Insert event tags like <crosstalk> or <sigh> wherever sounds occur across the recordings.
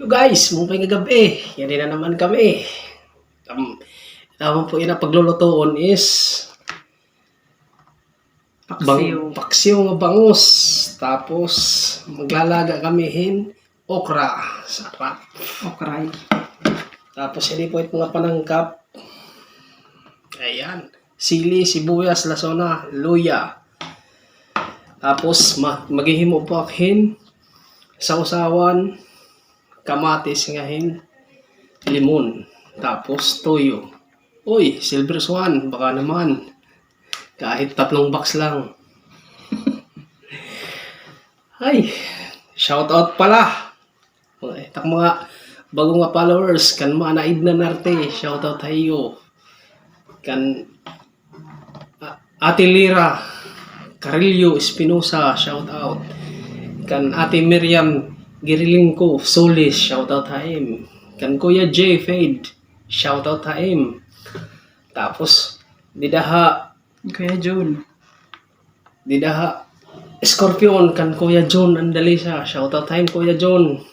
Hello guys, mupay nga gabi. Yan na naman kami. Um, tama po yun ang paglulutoon is Paksiw. bang, paksiw nga bangus. Tapos maglalaga kami hin okra. Sarap. Okray. Tapos hindi po ito mga panangkap. Ayan. Sili, sibuyas, lasona, luya. Tapos ma maghihimo po akhin sausawan, kamatis ngahin, limon. Tapos toyo. Uy, silver swan, baka naman. Kahit tatlong box lang. <laughs> Ay, shout out pala. Tak mga bagong nga followers kan mga naid na narte shout out tayo kan A- Ate Lira Carillo Espinosa shout out kan Ate Miriam Girilingko Solis shout out taim kan Kuya J Fade shout out taim tapos didaha Kuya Jun. didaha Scorpion kan Kuya John Andalisa shout out taim Kuya John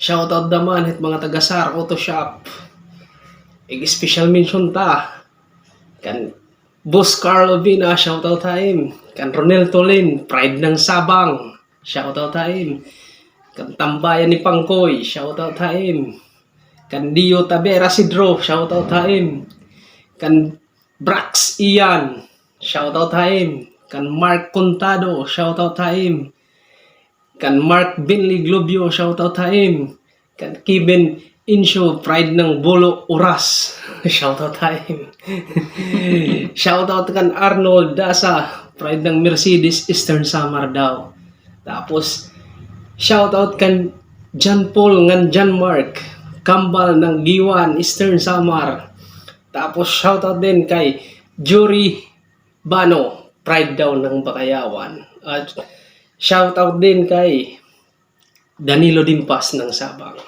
Shout out naman at mga taga-SAR Auto Shop. Ig special mention ta. Kan Boss Carlo Vina, shout out time. Kan Ronel Tolin, Pride ng Sabang, shout out time. Kan Tambayan ni Pangkoy, shout out time. Kan Dio Tabera Sidro, shout out time. Kan Brax Ian, shout out time. Kan Mark Contado, shout out time kan Mark Binley Globio, shoutout time. Kan Kevin Insho, pride ng Bolo Oras, <laughs> shoutout time. <laughs> shoutout kan Arnold Dasa, pride ng Mercedes Eastern Samar daw. Tapos, shoutout kan John Paul ngan John Mark, kambal ng Giwan Eastern Samar. Tapos, shoutout din kay Jory Bano, pride daw ng Bakayawan. At Shoutout din kay Danilo Dimpas ng Sabang.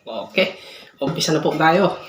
Okay, umpisa na po tayo.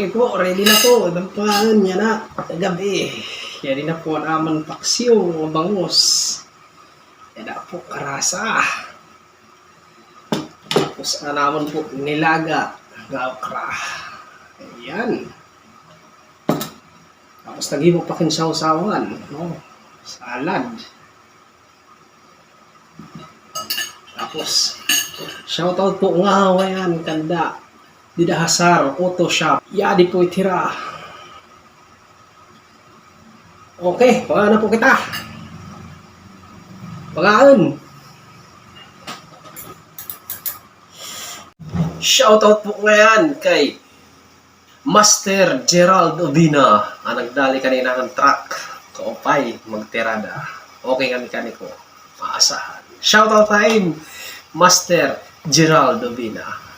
Okay ready na po. Ibang pangalan niya na. Gabi. Ready na po ang amang paksiw, mga bangus. Yan na po, karasa. Tapos na naman po, nilaga. Gaukra. Ayan. Tapos naghibo pa kinsaw-sawan. No? Salad. Tapos, shoutout po nga wayan kanda. Dida Hasar, Auto Shop. Yadi po itira. Okay, wala na po kita. Pagkaan. Shoutout po ngayon kay Master Gerald Obina ang nagdali kanina ng truck kaupay magtirada. Okay kami kani ko. Maasahan. Shoutout time Master Gerald Obina.